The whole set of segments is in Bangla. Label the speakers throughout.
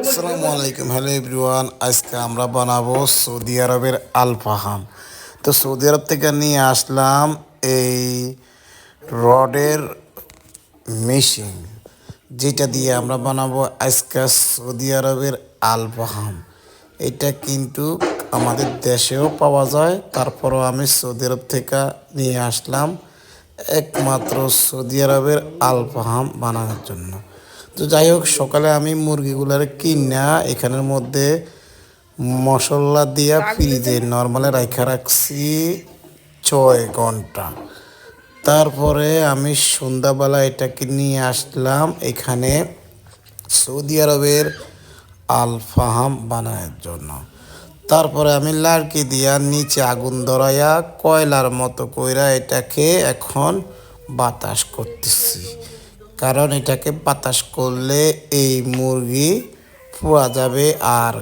Speaker 1: আসসালামু আলাইকুম হ্যালো এভরিওয়ান আজকে আমরা বানাবো সৌদি আরবের আলফাহাম তো সৌদি আরব থেকে নিয়ে আসলাম এই রডের মেশিন যেটা দিয়ে আমরা বানাবো আজকে সৌদি আরবের আলফাহাম এটা কিন্তু আমাদের দেশেও পাওয়া যায় তারপরও আমি সৌদি আরব থেকে নিয়ে আসলাম একমাত্র সৌদি আরবের আলফাহাম বানানোর জন্য। তো যাই হোক, সকালে আমি মুরগিগুলার কিনা এখানের মধ্যে মশলা দিয়া ফ্রিজে নর্মালে রাখা রাখছি ছয় ঘণ্টা। তারপরে আমি সন্ধ্যাবেলা এটাকে নিয়ে আসলাম এখানে সৌদি আরবের আলফাহাম বানানোর জন্য। তারপরে আমি লাড়কি দিয়া নিচে আগুন ধরাইয়া কয়লার মতো কইরা এটাকে এখন বাতাস করতেছি। কারণ এটাকে বাতাস করলে এই মুরগি পোড়া যাবে আর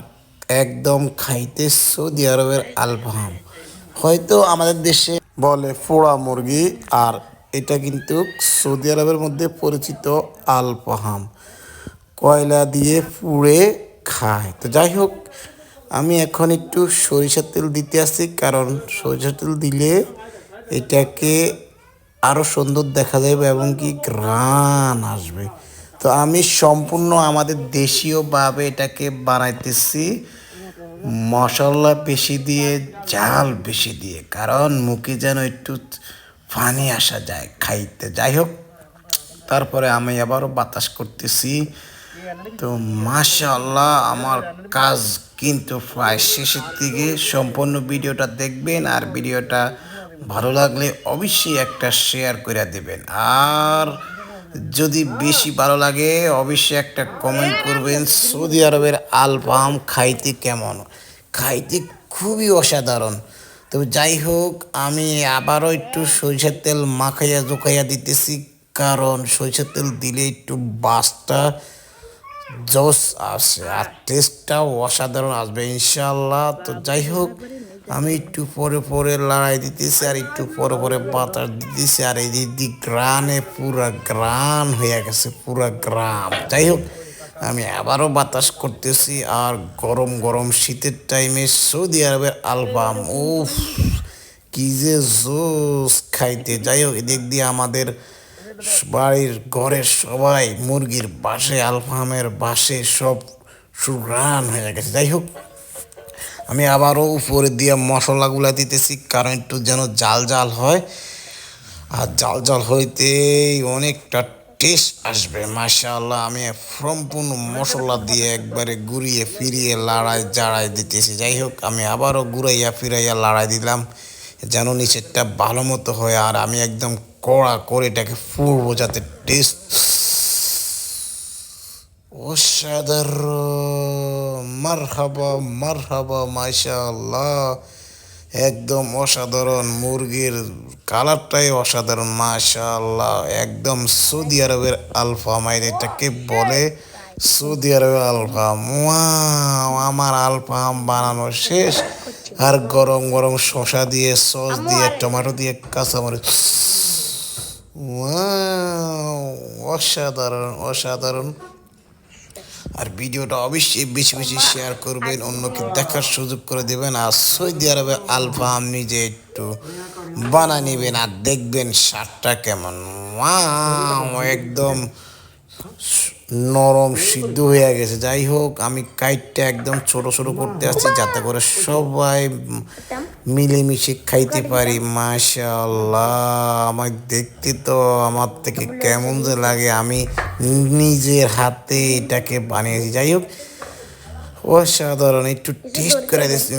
Speaker 1: একদম খাইতে সৌদি আরবের আলফাহাম হয়তো আমাদের দেশে বলে পোড়া মুরগি আর এটা কিন্তু সৌদি আরবের মধ্যে পরিচিত আলফাহাম কয়লা দিয়ে পুড়ে খায়। তো যাই হোক আমি এখন একটু সরিষার তেল দিতে আসি কারণ সরিষার তেল দিলে এটাকে আরও সুন্দর দেখা যাবে এবং কি গ্রান আসবে। তো আমি সম্পূর্ণ আমাদের দেশীয়ভাবে এটাকে বানাইতেছি। মশলা বেশি দিয়ে, জাল বেশি দিয়ে, কারণ মুখে যেন একটু পানি আসা যায় খাইতে। যাই হোক, তারপরে আমি আবারও বাতাস করতেছি। তো মাশাল্লাহ আমার কাজ কিন্তু প্রায় শেষের দিকে। সম্পূর্ণ ভিডিওটা দেখবেন আর ভিডিওটা ভালো লাগলে অবশ্যই একটা শেয়ার করে দেবেন। আর যদি বেশি ভালো লাগে অবশ্যই একটা কমেন্ট করবেন, সৌদি আরবের আলফাম খাইতে কেমন? খাইতে খুবই অসাধারণ। তো যাই হোক, আমি আবারও একটু সরিষার তেল মাখাইয়া জোখাইয়া দিতেছি, কারণ সরিষার তেল দিলে একটু বাসটা জোস আসে আর টেস্টটাও অসাধারণ আসবে ইনশাল্লাহ তো যাই হোক, আমি একটু পরে পরে লড়াই দিতেছি, আর একটু পরে পরে বাতাস দিতেছি, আর এই দিক গ্রানে পুরা গ্রান হয়ে গেছে, পুরা গ্রাম। যাই হোক, আমি আবারও বাতাস করতেছি, আর গরম গরম শীতের টাইমে সৌদি আরবের আলবাম, উফ, কি যে জোস খাইতে। যাই হোক, এদিক দিয়ে আমাদের বাড়ির ঘরের সবাই মুরগির বাসে, আলফামের বাসে সব সুরান হয়ে গেছে। যাই হোক, আমি আবারও উপরে দিয়ে মশলাগুলা দিতেছি, কারণ একটু যেন জাল জাল হয়। আর জাল জাল হইতেই অনেকটা টেস্ট আসবে, মাশাআল্লাহ। আমি সম্পূর্ণ মশলা দিয়ে একবারে ঘুরিয়ে ফিরিয়ে লাড়াই জাড়াই দিতেছি। যাই হোক, আমি আবারও ঘুরাইয়া ফিরাইয়া লাড়াই দিলাম। যেন নিচেরটা ভালো মতো হয় আর আমি একদম কড়া করে এটাকে ফুড়বো যাতে টেস্ট অসাধারণ। মারহাবা মারহাবা একদম অসাধারণ মুরগির কালারটাই অসাধারণ, মাশাআল্লাহ। একদম সৌদি আরবের আলফামাইন এটাকে বলে সৌদি আরবের ওয়াও, আমার আলফাম বানানো শেষ। আর গরম গরম শসা দিয়ে সস দিয়ে টমেটো দিয়ে কাঁচামরিচ। অসাধারণ অসাধারণ। আর ভিডিওটা অবশ্যই বেশি বেশি শেয়ার করবেন অন্যকে দেখার সুযোগ করে দেবেন আর সৌদি আরবে আলফাম নিজে একটু বানা নেবেন আর দেখবেন শার্টটা কেমন। একদম নরম, সিদ্ধ হয়ে গেছে। যাই হোক, আমি কাইটটা একদম ছোট ছোট করতে আসছি যাতে করে সবাই মিলেমিশে খাইতে পারি। মাশাল্লাহ আমার দেখতে তো আমার থেকে কেমন যে লাগে। আমি নিজের হাতে এটাকে বানিয়েছি। যাই হোক অসাধারণ একটু টেস্ট করে দিচ্ছি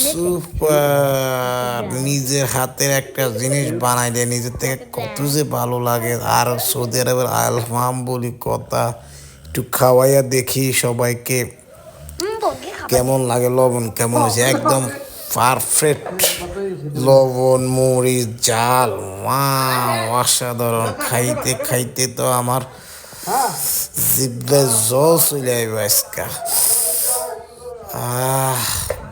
Speaker 1: সুপার। নিজের হাতের একটা জিনিস বানাইলে নিজের থেকে কত যে ভালো লাগে। আর সৌদি আরবের আলফাম বলি কথা একটু খাওয়াইয়া দেখি সবাইকে। কেমন লাগে লবণ? কেমন হয়েছে? একদম পারফেক্ট লবণ মরিচ জাল। ওয়াও অসাধারণ। খাইতে খাইতে তো আমার জিব্বে জল চলে আহ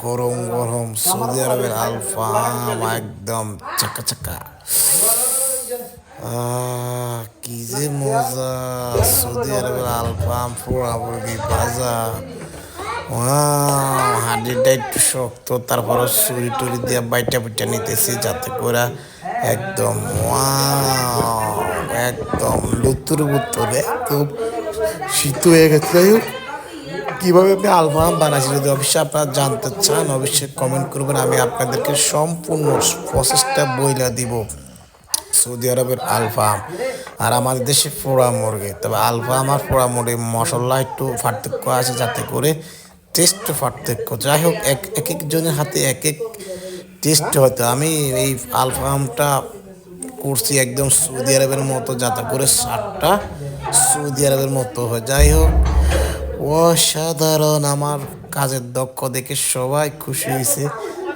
Speaker 1: গরম গরম সৌদি আরবের আলফাম একদম চাকা চাকা কি যে মজা সৌদি আরবের আলফাম পোড়া মুরগি ভাজা হাড্ডিটা একটু শক্ত তারপরও ছুরি টুরি দিয়ে বাইটা বুইটা নিতেছি যাতে করে একদম ওয়াও, একদম লুতুর বুতুর খুব শীত হয়ে গেছে। যাই হোক, কীভাবে আপনি আলফাম বানাইছি যদি অবশ্যই আপনারা জানতে চান, অবশ্যই কমেন্ট করবেন। আমি আপনাদেরকে সম্পূর্ণ প্রসেসটা বইলা দিব। সৌদি আরবের আলফাম আর আমাদের দেশে পোড়া মুরগি। তবে আলফাম আর পোড়া মুরগি মশলা একটু পার্থক্য আছে যাতে করে টেস্ট পার্থক্য। যাই হোক, এক এক একজনের হাতে এক এক টেস্ট হয়তো আমি এই আলফামটা করছি একদম সৌদি আরবের মতো, যাতে করে সারটা সৌদি আরবের মতো হয়। যাই হোক, অসাধারণ আমার কাজের দক্ষ দেখে সবাই খুশি হয়েছে,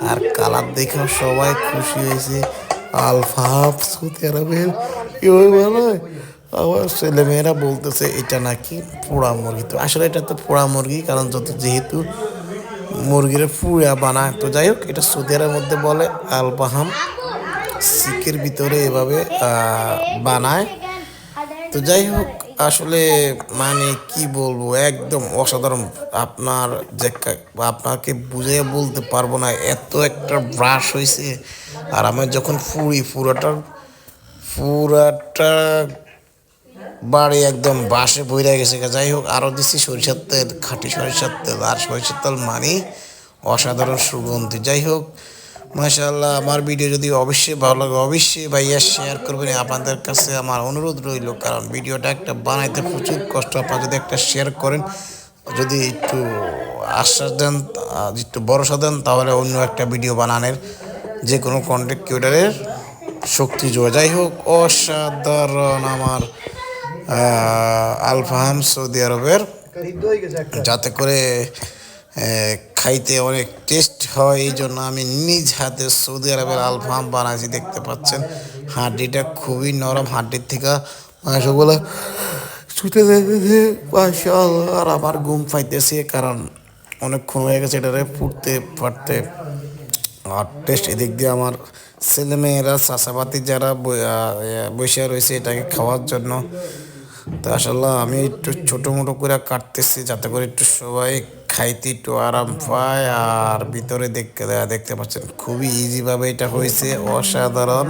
Speaker 1: আর কালার দেখেও সবাই খুশি হয়েছে। আলফাফ সৌদি আরবের আমার ছেলেমেয়েরা বলতেছে, এটা নাকি পোড়া মুরগি? তো আসলে এটা তো পোড়া মুরগি, কারণ যত যেহেতু মুরগির পুড়া বানায়। তো যাই হোক, এটা সৌদি আরবের মধ্যে বলে আলবাহাম শিকের ভিতরে এভাবে বানায়। তো যাই হোক, আসলে মানে কি বলব, একদম অসাধারণ। আপনার যে আপনাকে বুঝে বলতে পারব না, এত একটা ব্রাশ হয়েছে আর আমার যখন ফুড়ি পুরাটা পুরাটা বাড়ি একদম বাসে বইরা গেছে যাই হোক আরও দিচ্ছি সরিষার তেল, খাঁটি সরিষার তেল। আর সরিষার তেল মানে অসাধারণ সুগন্ধি। যাই হোক মাশাআল্লাহ, আমার ভিডিও যদি অবশ্যই ভালো লাগে, অবশ্যই ভাইয়া শেয়ার করবেন। আপনাদের কাছে আমার অনুরোধ রইল, কারণ ভিডিওটা একটা বানাইতে প্রচুর কষ্ট। আপনারা যদি একটা শেয়ার করেন, যদি একটু আশ্বাস দেন একটু ভরসা দেন, তাহলে অন্য একটা ভিডিও বানানোর যে কোনো কন্টেন্ট ক্রিয়েটারের শক্তি জোয়া যাই হোক, অসাধারণ আমার আলফাহাম সৌদি আরবের। যাতে করে খাইতে অনেক টেস্ট হয়, এই জন্য আমি নিজ হাতে সৌদি আরবের আলফাম বানাইছি, দেখতে পাচ্ছেন হাড্ডিটা খুবই নরম, হাড্ডির থেকে মাংসগুলো ছুটে। আর আমার ঘুম পাইতেছে, কারণ অনেকক্ষণ হয়ে গেছে এটারে ফুটতে পারতে আর টেস্ট এদিক দিয়ে আমার ছেলেমেয়েরা চাষাবাতি যারা বসে রয়েছে এটাকে খাওয়ার জন্য তো আসলে আমি একটু ছোটো মোটো করে কাটতেছি যাতে করে একটু সবাই খাইতে একটু আরাম পায় আর ভিতরে দেখতে দেয়া দেখতে পাচ্ছেন খুবই ইজিভাবে এটা হয়েছে অসাধারণ।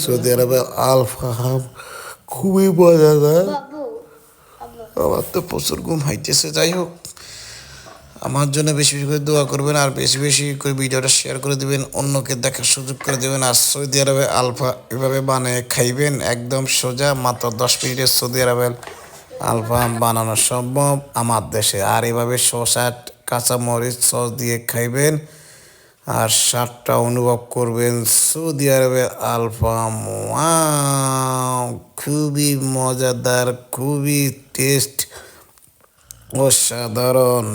Speaker 1: সৌদি আরবে আলফাহাম খুবই মজাদার। আমার তো প্রচুর ঘুম হাইতেছে যাই হোক। আমার জন্য বেশি বেশি করে দোয়া করবেন আর বেশি বেশি করে ভিডিওটা শেয়ার করে দিবেন, অন্যকে দেখার সুযোগ করে দেবেন। আর সৌদি আরবে আলফা এভাবে বানিয়ে খাইবেন, একদম সোজা মাত্র দশ মিনিটের সৌদি আরবের আলফা বানানো সম্ভব আমার দেশে। আর এভাবে শসা কাঁচা মরিচ সস দিয়ে খাইবেন আর স্বাদটা অনুভব করবেন সৌদি আরবে আলফাম খুবই মজাদার, খুবই টেস্ট, অসাধারণ।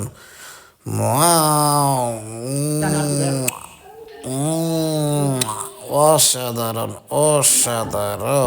Speaker 1: অসাধারণ অসাধারণ